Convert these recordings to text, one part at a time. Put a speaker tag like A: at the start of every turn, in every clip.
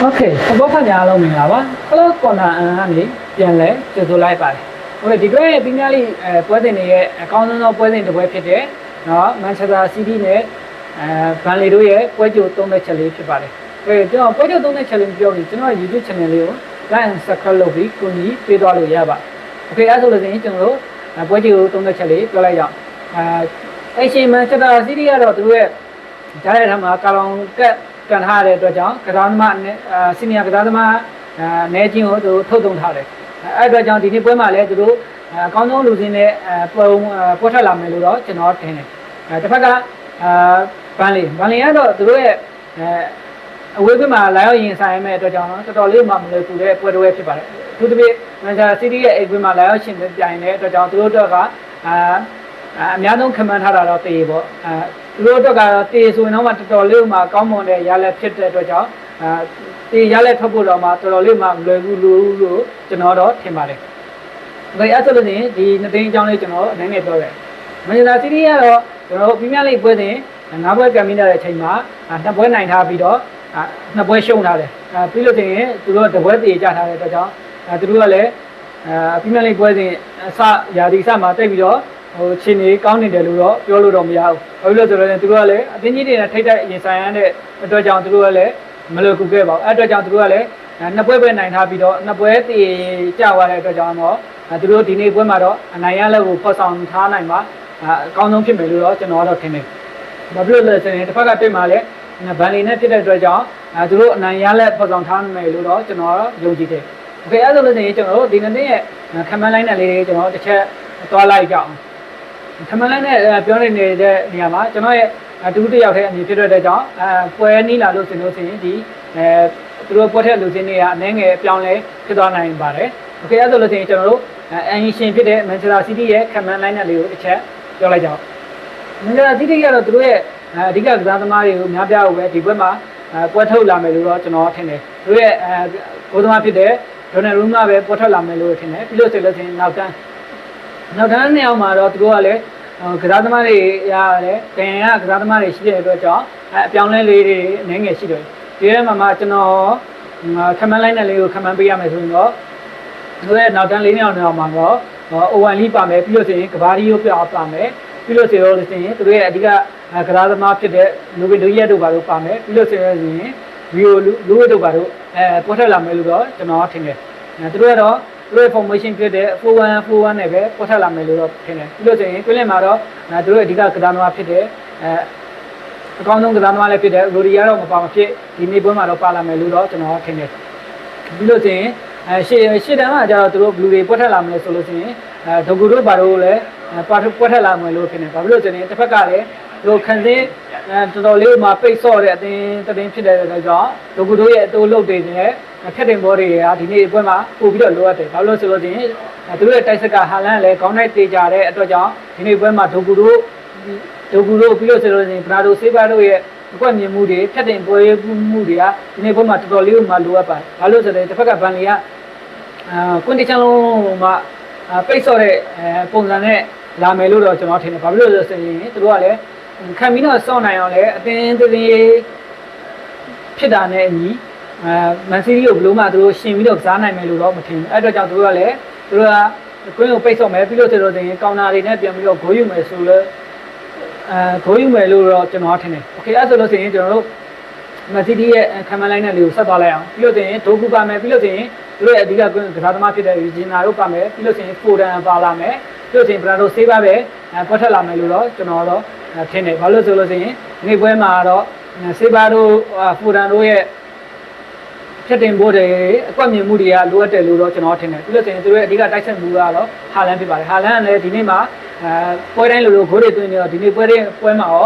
A: โอเคသဘောဖတ်ကြအားလုံးမင်္ဂလာပါကလော့ကော်နာအန်ကနေပြန်လဲကြိုဆိုလိုက်ပါတယ်โอเคဒီကွဲပီးမြလီအဲပွဲစဉ်တွေရဲ့အကောင်းဆုံးသောပွဲစဉ်တစ်ပွဲဖြစ်တဲ့နော်မန်ချက်စတာစီးတီးနဲ့အဲဘန်လီတို့ရဲ့ပွဲကြိုသုံးတဲ့ချက်လေးဖြစ်ပါတယ်โอเคကျွန်တော်ပွဲကြိုသုံးတဲ့ချက်လေးပြောပြီးကျွန်တော် YouTube channel လေးကို like and subscribe လုပ်ပြီးကိုကြီးပေးသွားလို့ရပါโอเคအဲဆိုလို့ဆိုရင်ကျွန်တော်တို့ပွဲကြိုသုံးတဲ့ချက်လေးပြောလိုက်ကြအောင်အဲအရှင်မန်ချက်စတာစီးတီးကတော့သူတို့ရဲ့ ကြားတဲ့ထမှာကာလောင်ကက် ကန်ထားတဲ့အတွက်ကြောင့်ကစားသမားနဲ့အာစီနီယာကစားသမားအာနဲချင်းကိုသူထုတ်သုံးထားတယ်အဲ့အတွက်ကြောင့်ဒီနေ့ပွဲမှာလည်းသူတို့အကောင်းဆုံးလူစင်းနဲ့အပုံပွက်ထွက်လာမယ်လို့တော့ကျွန်တော်ထင်တယ်အဲတစ်ဖက်ကအာဘန်လီဘန်လီကတော့သူတို့ရဲ့အဲအဝေးဘက်မှာလာရောက်ရင်ဆိုင်ရမယ့်အတွက်ကြောင့်တော်တော်လေးမှမလွယ်ကူတဲ့ပွဲတော်ပဲဖြစ်ပါတယ်အထူးသဖြင့်မန်ချက်စီးတီးရဲ့အိမ်ဘက်မှာလာရောက်ရှင်ပြိုင်တဲ့အတွက်ကြောင့်သူတို့တော့ကအာအများဆုံးခံမှန်းထားတာတော့တေးပေါ့အဲ သူတို့တော့ကတော့တေးဆိုရင်တော့မှတော်တော်လေးမှကောင်းမွန်တဲ့ရလက်ဖြစ်တဲ့အတွက်ကြောင့်အာတေးရလက်ထွက်ဖို့တော့မှတော်တော်လေးမှမလွယ်ဘူးလို့လို့ကျွန်တော်တော့ထင်ပါတယ်။ဒါအဲ့ဆိုလို့ရှိရင်ဒီနှစ်သိန်းအကြောင်းလေးကျွန်တော်အနေနဲ့ပြောတယ်။မန်ချက်စတာစီးတီးကတော့ကျွန်တော်ပြင်းပြလေးပွဲစဉ်ငါးပွဲကံမိတဲ့အချိန်မှာနှစ်ပွဲနိုင်ထားပြီးတော့နှစ်ပွဲရှုံးထားတယ်။အဲပြီးလို့ရှိရင်သူတို့တပွဲတည်ကြထားတဲ့အတွက်ကြောင့်အဲသူတို့ကလည်းအဲပြင်းပြလေးပွဲစဉ်အစရာဒီစမှာတက်ပြီးတော့ ဟိုခြေနေကောင်းနေတယ်လို့တော့ပြောလို့တော့မရဘူး။ဘာလို့လဲဆိုတော့သူတို့ကလည်းအတင်းကြီးတွေနဲ့ထိတ်တိုက်ရင်ဆိုင်ရတဲ့အတွက်ကြောင့်သူတို့ကလည်းမလွယ်ကူခဲ့ပါဘူး။အဲ့အတွက်ကြောင့်သူတို့ကလည်းနှစ်ပွဲပဲနိုင်ထားပြီးတော့နှစ်ပွဲတည်ကြသွားတဲ့အတွက်ကြောင့်တော့သူတို့ဒီနေ့ပွဲမှာတော့အနိုင်ရလက်ကိုဖော်ဆောင်ထားနိုင်မှာအကောင်းဆုံးဖြစ်မယ်လို့တော့ကျွန်တော်ကတော့ထင်တယ်။ဘာဖြစ်လို့လဲဆိုရင်တစ်ဖက်ကတွေ့မှာလည်းဗန်လီနဲ့ဖြစ်တဲ့အတွက်ကြောင့်အဲသူတို့အနိုင်ရလက်ဖော်ဆောင်ထားမယ်လို့တော့ကျွန်တော်ယုံကြည်တယ်။ Okay အဲ့ဒါလို့ဆိုရင်ကျွန်တော်တို့ဒီနေ့ရဲ့ခံမှန်းလိုက်တဲ့လေးတွေကျွန်တော်တစ်ချက်သွားလိုက်ကြအောင်။ ခံမှန်းလိုက်တဲ့ပြောနေနေတဲ့နေရာမှာကျွန်တော်ရဲ့ဒုတိယယောက်ထဲအမြင်ဖြစ်တဲ့ကြောင့်အဲပွဲနီးလာလို့ဆိုလို့ဆိုရင်ဒီအဲသူတို့ပွဲထက်လူချင်းတွေကအနှဲငယ်အပြောင်းလဲဖြစ်သွားနိုင်ပါတယ်။ Okay အဲ့ဒါလို့ဆိုရင်ကျွန်တော်တို့အန်ရှင်ဖြစ်တဲ့ Manchester City ရဲ့ခံမှန်းလိုက်တဲ့လေးကိုတစ်ချက်ပြောလိုက်ကြအောင်။ Manchester City ကတော့သူတို့ရဲ့အဓိကကစားသမားတွေကိုများပြားဖို့ပဲဒီဘက်မှာပွဲထုတ်လာမယ်လို့တော့ကျွန်တော်ထင်တယ်။သူရဲ့အဲဘိုးသမားဖြစ်တဲ့ဒေါ်နယ်ရူးမာပဲပွဲထွက်လာမယ်လို့ထင်တယ်။ပြီးလို့ဆိုလို့ချင်းနောက်တန်း နောက်တန်းနေအောင်မှာတော့သူတို့ကလည်းကစားသမားတွေရတယ်။တင်ရကစားသမားတွေရှိတဲ့အတွက်ကြောင့်အပြောင်းလဲလေးတွေအနေငယ်ရှိတယ်။ဒီထဲမှာမှကျွန်တော်ခမန်းလိုက်တဲ့လေးကိုခမန်းပေးရမယ်ဆိုရင်တော့သူရဲ့နောက်တန်းလေးနေအောင်နေအောင်မှာတော့ O1 လီပါမယ်ပြီးလို့ဆိုရင်ကဘာဒီယိုပြပါမယ်ပြီးလို့ဆိုလို့ရှိရင်သူတို့ရဲ့အဓိကကစားသမားဖြစ်တဲ့လူဝိဒိုရက်တို့ဘာလို့ပါမယ်ပြီးလို့ဆိုရင်ဗီယိုလူဝိတို့ဘာလို့အဲပေါ်ထွက်လာမယ်လို့တော့ကျွန်တော်ထင်တယ်အဲသူတို့ကတော့သူ တို့ formation ဖြစ်တဲ့4141နဲ့ပဲပေါ်ထွက်လာမယ်လို့တော့ထင်တယ်ပြီးလို့ဆိုရင်တွင်းလင်မှာတော့သူတို့ရဲ့အဓိကကစားသမားဖြစ်တဲ့အဲအကောင်းဆုံးကစားသမားလည်းဖြစ်တဲ့ရိုဒီယာတော့မပါမဖြစ်ဒီနေ့ပွဲမှာတော့ပါလာမယ်လို့တော့ကျွန်တော်ထင်တယ်ပြီးလို့ဆိုရင်အဲရှေ့ရှေ့တန်းကကျတော့သူတို့ဘလူတွေပွက်ထက်လာမယ်ဆိုလို့ရှိရင်အဲဒိုဂူတို့ဘာလို့လဲပွက်ပွက်ထက်လာမယ်လို့ဖြစ်နေဘာဖြစ်လို့ဆိုရင်တစ်ဖက်ကလည်း တို့ခန်းစင်းအဲတော်တော်လေးမှပိတ်ဆော့တဲ့အတင်းတင်းဖြစ်တဲ့အတွက်ကြောင့်ဒိုဂူတို့ရဲ့အတိုးလုတ်တွေနဲ့ဖြတ်တင်ဘောတွေကဒီနေ့အပွဲမှာပို့ပြီးတော့လိုအပ်တယ်ဘာလို့ဆိုလို့ရှိရင်သူတို့ရဲ့တိုက်ဆက်ကဟာလန်လည်းခေါင်းနဲ့တေကြတဲ့အတွက်ကြောင့်ဒီနေ့ပွဲမှာဒိုဂူတို့ဒိုဂူတို့ပြီးလို့ဆိုလို့ရှိရင်ဘရာဒိုဆေးဘာတို့ရဲ့အကွက်မြင်မှုတွေဖြတ်တင်ပွဲမှုတွေကဒီနေ့ဘက်မှာတော်တော်လေးမှလိုအပ်ပါတယ်။ဘာလို့ဆိုတော့တစ်ဖက်ကဘန်လီကအာကွန်ဒီရှင်လုံးမှာပိတ်ဆော့တဲ့ပုံစံနဲ့လာမယ်လို့တော့ကျွန်တော်ထင်တယ်။ဘာဖြစ်လို့လဲဆိုရင်သူတို့ကလည်း ခံပြီးတော့စောင့်နိုင်အောင်လဲအတင်းတင်းဖြစ်တာနဲ့အညီအဲမန်စီးရီကိုဘလို့မှသူတို့ရှင်ပြီးတော့ကစားနိုင်မယ်လို့တော့မထင်ဘူး။အဲ့အတွက်ကြောင့်သူတို့ကလည်းသူတို့ကကွင်းကိုပိတ်ဆော့မယ်ပြီးလို့ဆိုတော့ရင်ကောင်နာတွေနဲ့ပြန်ပြီးတော့ဂိုးယူမယ်ဆိုလို့အဲဂိုးယူမယ်လို့တော့ကျွန်တော်ထင်တယ်။ Okay အဲ့ဆိုလို့ဆိုရင်ကျွန်တော်တို့မက်ဆီတီရဲ့ခံမလိုက်တဲ့လေးကိုဆက်သွားလိုက်အောင်ပြီးလို့ဆိုရင်ဒိုကူပါမယ်ပြီးလို့ဆိုရင်သူတို့ရဲ့အဓိကကစားသမားဖြစ်တဲ့ယူဂျင်နာတို့ပါမယ်ပြီးလို့ဆိုရင်ဖိုဒန်ပါလာမယ်ပြီးလို့ဆိုရင်ဘရာဒိုဆေးပါပဲပွက်ထက်လာမယ်လို့တော့ကျွန်တော်တော့ ထင်တယ်ဘာလို့ဆိုလို့ဆိုရင်ဒီနေ့ပွဲမှာတော့ဆေးပါတို့ဖိုဒန်တို့ရဲ့ဖြတ်တင်ဖို့တွေအကွက်မြင်မှုတွေကလိုအပ်တယ်လို့တော့ကျွန်တော်ထင်တယ်ပြီးလို့ဆိုရင်သူတို့ရဲ့အဓိကတိုက်ဆက်မှုကတော့ဟာလန်ဖြစ်ပါတယ်ဟာလန်ကလည်းဒီနေ့မှာအဲပွဲတိုင်းလိုလိုဂိုးတွေသွင်းနေတော့ဒီနေ့ပွဲတွေပွဲမှာရော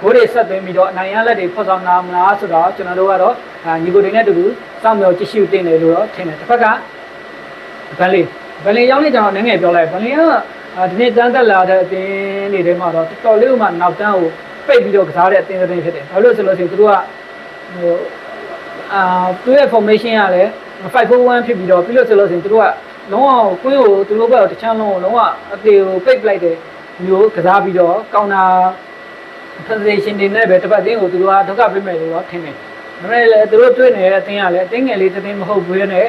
A: ဂိုးတွေဆက်သွင်းပြီးတော့အနိုင်ရလက်တွေဖော်ဆောင်လာမလားဆိုတော့ကျွန်တော်တို့ကတော့ညီကိုတွေနဲ့တူတူစောင့်မျှော်ကြည့်ရှုတင်တယ်လို့တော့ထင်တယ်တစ်ဖက်ကဗန်လီဗန်လီရောက်နေကြတော့နည်းငယ်ပြောလိုက်ဗန်လီက ဒီနေ့တန်းတက်လာတဲ့အတင်းတွေထဲမှာတော့တော်တော်လေးမှနောက်တန်းကိုပိတ်ပြီးတော့ကစားတဲ့အတင်းတွေဖြစ်တယ်ဘာလို့ဆိုလို့ရှိရင်သူတို့ကဟိုအာသူရဲ့ formation ကလည်း541ဖြစ်ပြီးတော့ပြီးလို့ဆိုလို့ရှိရင်သူတို့ကလုံးဝကွင်းကိုသူတို့ဘက်တချမ်းလုံးကိုလုံးဝအသေးကိုပိတ်ပလိုက်တယ်မျိုးကစားပြီးတော့ကောင်တာ presentation တွေနဲ့ပဲတစ်ပတ်တင်းကိုသူတို့ကဒုက္ခပေးမယ်လို့တော့ထင်တယ်ဒါပေမဲ့လည်းသူတို့တွေ့နေတဲ့အသင်းကလည်းအသင်းငယ်လေးတစ်သင်းမဟုတ်ဘူးနဲ့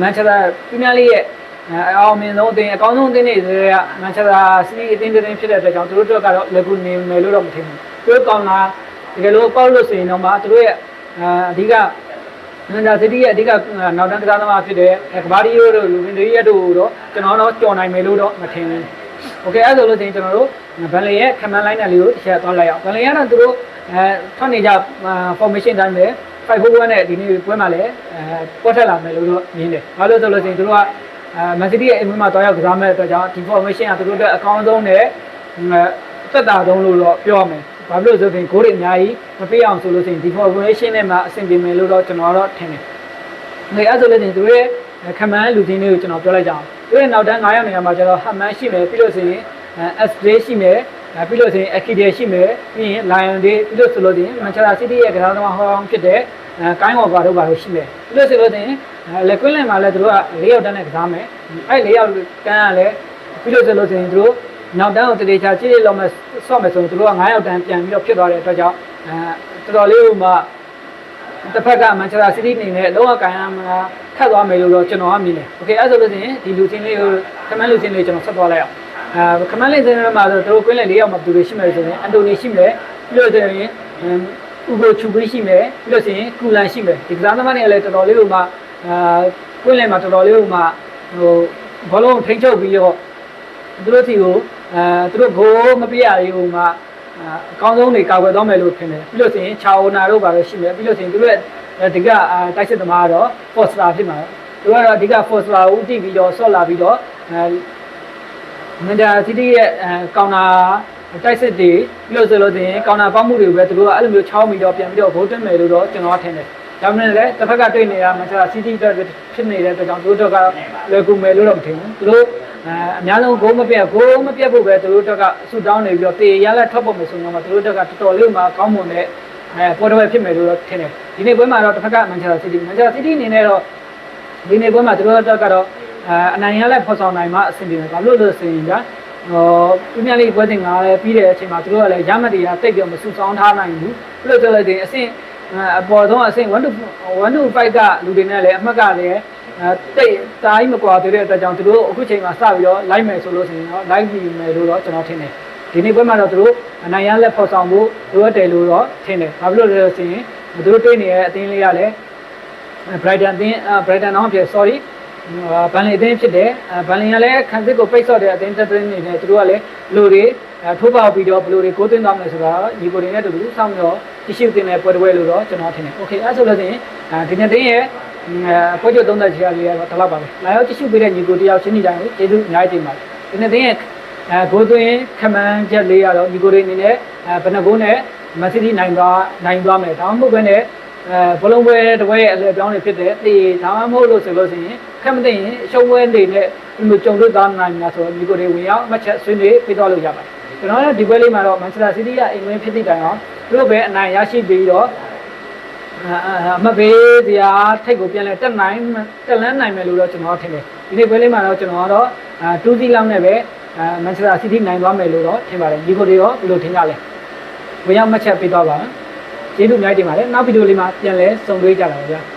A: မန်ချက်စတာပရီးမီးယားလိရဲ့ အဲအအောင်မြင်ဆုံးအသင်းအကောင်းဆုံးအသင်းတွေတွေကမန်ချက်စတာစီးတီးအသင်းတစ်သင်းဖြစ်တဲ့အတွက်ကြောင့်သူတို့တို့ကတော့လက်ကူနေမယ်လို့တော့မထင်ဘူးသူတို့ကောင်းလာတကယ်လို့ပေါက်လို့ဆိုရင်တော့မှသူတို့ရဲ့အာအဓိကမန်ချက်စတီရဲ့အဓိကနောက်တန်းကစားသမားဖြစ်တဲ့ကဘာဒီယိုတို့လူဗင်ဒရီယက်တို့တော့ကျွန်တော်တော့ကြော်နိုင်မယ်လို့တော့မထင်ဘူး โอเคအဲ့ဒါဆိုလို့ရှိရင်ကျွန်တော်တို့ဗန်လေရဲ့ command line နဲ့လေးကိုတစ်ချက်သွားလိုက်အောင်ဗန်လေကတော့သူတို့အဲထွက်နေကြ formation တိုင်းပဲ541နဲ့ဒီနေ့ပွဲမှာလည်းအဲပေါ်ထက်လာမယ်လို့တော့မြင်တယ်။ဘာလို့ဆိုလို့ရှိရင်သူတို့က အဲ Man City ရဲ့အင်မမှာတွားရောက်ကစားမဲ့အတွက်ကြောင့်ဒီ formation ကသူတို့အတွက်အကောင်းဆုံးနဲ့သက်သာဆုံးလို့တော့ပြောရမယ်။ဘာလို့လဲဆိုရင်ဂိုးတွေအများကြီးမပေးအောင်ဆိုလို့ရှိရင်ဒီ formation နဲ့မှအဆင်ပြေမယ်လို့တော့ကျွန်တော်တော့ထင်တယ်။ငွေအဲ့ဆိုလို့ရှိရင်သူတို့ရဲ့ခမန်းလူချင်းလေးကိုကျွန်တော်ပြောလိုက်ကြအောင်။သူတို့ရဲ့နောက်တန်း9ရောက်နေရာမှာကျတော့ဟမန်းရှိမယ်ပြီးလို့ရှိရင် S day ရှိမယ်အဲပြီးလို့ဆိုရင် Akide ရှိမယ်ပြီးရင် Lion day ပြီးလို့ဆိုလို့ရင် Manchester City ရဲ့ကစားသမားဟောင်းဖြစ်တဲ့ အဲကိုင်းဝါဘာတို့ဘာလို့ရှိမယ်ပြီးလို့ဆိုလို့ရင်လက်ကွင်းလင်မှာလည်းသူတို့က၄ယောက်တန်းနဲ့ကစားမယ်အဲ့၄ယောက်ကန်းကလည်းပြီးလို့ဆိုလို့ရင်သူတို့နောက်တန်းကိုတရေချာကြည့်ရလောက်မဲ့ဆော့မယ်ဆိုရင်သူတို့က9ယောက်တန်းပြန်ပြီးတော့ဖြစ်သွားတဲ့အတွက်ကြောင့်အဲတော်တော်လေးဟိုမှာတစ်ဖက်ကမန်ချက်စတာစီးတီးအနေနဲ့လောကကန်ရမှာခတ်သွားမယ်လို့တော့ကျွန်တော်ကမြင်တယ်။ Okay အဲ့ဆိုလို့ရှိရင်ဒီလူချင်းလေးကိုခမန်းလူချင်းလေးကျွန်တော်ဆက်သွားလိုက်အောင်။အာခမန်းလေးစင်းထဲမှာဆိုတို့ကွင်းလေး၄ယောက်မှဘယ်သူတွေရှိမယ်ဆိုရင်အန်တိုနီရှိမယ်ပြီးလို့ဆိုရင် ဥဂိုချူပီရှိမယ်ပြီးလို့ဆိုရင်ကူလန်ရှိမယ်ဒီကစားသမားတွေကလည်းတော်တော်လေးဟိုမှာအာကွင်းလေးမှာတော်တော်လေးဟိုမှာဟိုဘောလုံးထိန်းချုပ်ပြီးတော့သူတို့စီကိုအာသူတို့ဂိုးမပြရသေးဟိုမှာအကောင်းဆုံးတွေကာကွယ်သွားမယ်လို့ထင်တယ်ပြီးလို့ဆိုရင်ချာအိုနာတို့ပါပဲရှိမယ်ပြီးလို့ဆိုရင်သူတို့ရဲ့ဒီကတိုက်စစ်သမားကတော့ Foster ဖြစ်မှာသူကတော့အဓိက Foster ကိုတည်ပြီးတော့ဆော့လာပြီးတော့အဲမန်ဒါစီးတီးရဲ့ကောင်နာ တိုက်စစ်တွေပြီးလို့ဆိုလို့ဆိုရင်ကောင်နာပေါက်မှုတွေကိုပဲသူတို့ကအဲ့လိုမျိုးချောင်းပြီးတော့ပြန်ပြီးတော့ဂိုးတင်မယ်လို့တော့ကျွန်တော်ထင်တယ်ဒါမှမဟုတ်လည်းတစ်ဖက်ကတွေ့နေတာမန်ချက်စတာစီးတီးအတွက်ဖြစ်နေတဲ့အတွက်ကြောင့်သူတို့ကလွယ်ကူမယ်လို့တော့မထင်ဘူးသူတို့အဲအများဆုံးဂိုးမပြတ်ဂိုးမပြတ်ဖို့ပဲသူတို့တက်ကဆူတောင်းနေပြီးတော့တေရလက်ထွက်ဖို့မယ်ဆိုတော့သူတို့တက်ကတော်တော်လေးမှကောင်းမွန်တဲ့အဲပေါ်တော်ဖြစ်မယ်လို့တော့ထင်တယ်ဒီနေ့ပွဲမှာတော့တစ်ဖက်ကမန်ချက်စတာစီးတီးမန်ချက်စတာစီးတီးအနေနဲ့တော့ဒီနေ့ပွဲမှာသူတို့တက်ကတော့အဲအနိုင်ရလက်ဖော်ဆောင်နိုင်မှအဆင်ပြေမယ်ဘာလို့လဲဆိုရင်က ဟောပြင်းပြလေးပွဲစဉ်ငါလည်းပြီးတဲ့အချိန်မှာသူတို့ကလည်းရမတ်တရားတိတ်ပြီးမဆူဆောင်းထားနိုင်ဘူးပြီးတော့ဆိုလိုက်တဲ့အဆင့်အပေါ်ဆုံးအဆင့်1 to 1 to 5ကလူတွေနဲ့လည်းအမှတ်ကလည်းအဲတိတ်တားကြီးမကွာသေးတဲ့အတွက်ကြောင့်သူတို့အခုချိန်မှာစပြီးတော့လိုက်မယ်ဆိုလို့ဆိုရင်တော့လိုက်ပြီးမယ်လို့တော့ကျွန်တော်ထင်တယ်ဒီနေ့ပွဲမှာတော့သူတို့အနိုင်ရလက်ဖော်ဆောင်ဖို့လိုအပ်တယ်လို့တော့ထင်တယ်ဘာဖြစ်လို့လဲဆိုရင်သူတို့တွေ့နေတဲ့အသင်းလေးကလည်း Brighton အသင်း Brighton တော့ဖြစ် sorry ဘန်လင်အသင်းဖြစ်တယ်ဘန်လင်ကလည်းခံစစ်ကိုပိတ်ဆော့တဲ့အသင်းတက်တဲ့နေနဲ့သူတို့ကလည်းလူတွေထိုးပေါက်ပြီးတော့ဘလူတွေကိုသိမ်းသွားမယ်ဆိုတာညီကိုတွေနဲ့တူတူစောင့်ပြီးတော့တရှိတင်တဲ့ပွဲတစ်ပွဲလို့တော့ကျွန်တော်ထင်တယ်။ Okay အဲ့ဆိုလို့ရှိရင်ဒီနေ့တင်းရဲ့ပွဲချုပ်သုံးသက်ချီရလေးကတော့ဒီလောက်ပါပဲ။လာရောက်တရှိပေးတဲ့ညီကိုတယောက်ချင်းညီတိုင်းကိုကျေးဇူးအများကြီးတင်ပါတယ်။ဒီနေ့တင်းရဲ့အဲဂိုးသွင်းခမန်းချက်လေးရတော့ညီကိုတွေအနေနဲ့အဲဘယ်နှဂိုးနဲ့မက်ဆီတီနိုင်သွားနိုင်သွားမယ်။ဒါမှမဟုတ်ဘဲနဲ့အဲဘလုံးပွဲတစ်ပွဲရဲ့အလဲပြောင်းနေဖြစ်တဲ့တေဒါမှမဟုတ်လို့ဆိုလို့ရှိရင် ခက်မသိရင်ရှုံးပွဲတွေနဲ့ဒီလိုကြုံတွေ့သားနိုင်မှာဆိုတော့ဒီကိုတွေဝင်ရောက်မှတ်ချက်ဆွေးနွေးပြသွားလို့ရပါတယ်ကျွန်တော်လည်းဒီပွဲလေးမှာတော့မန်ချက်စတာစီးတီးကအင်္ဂလန်ဖြစ်သည့်တိုင်အောင်သူတို့ပဲအနိုင်ရရှိပြီးတော့အမဘေးတရားထိတ်ကိုပြန်လဲတက်နိုင်တက်လန်းနိုင်မယ်လို့တော့ကျွန်တော်ထင်တယ်ဒီနေ့ပွဲလေးမှာတော့ကျွန်တော်ကတော့2စီလောက်နဲ့ပဲမန်ချက်စတာစီးတီးနိုင်သွားမယ်လို့တော့ထင်ပါတယ်ဒီကိုတွေရောဘယ်လိုထင်ကြလဲဝင်ရောက်မှတ်ချက်ပေးသွားပါကျေးဇူးအများကြီးတင်ပါတယ်နောက်ဗီဒီယိုလေးမှာပြန်လဲဆုံတွေ့ကြပါမယ်ဗျာ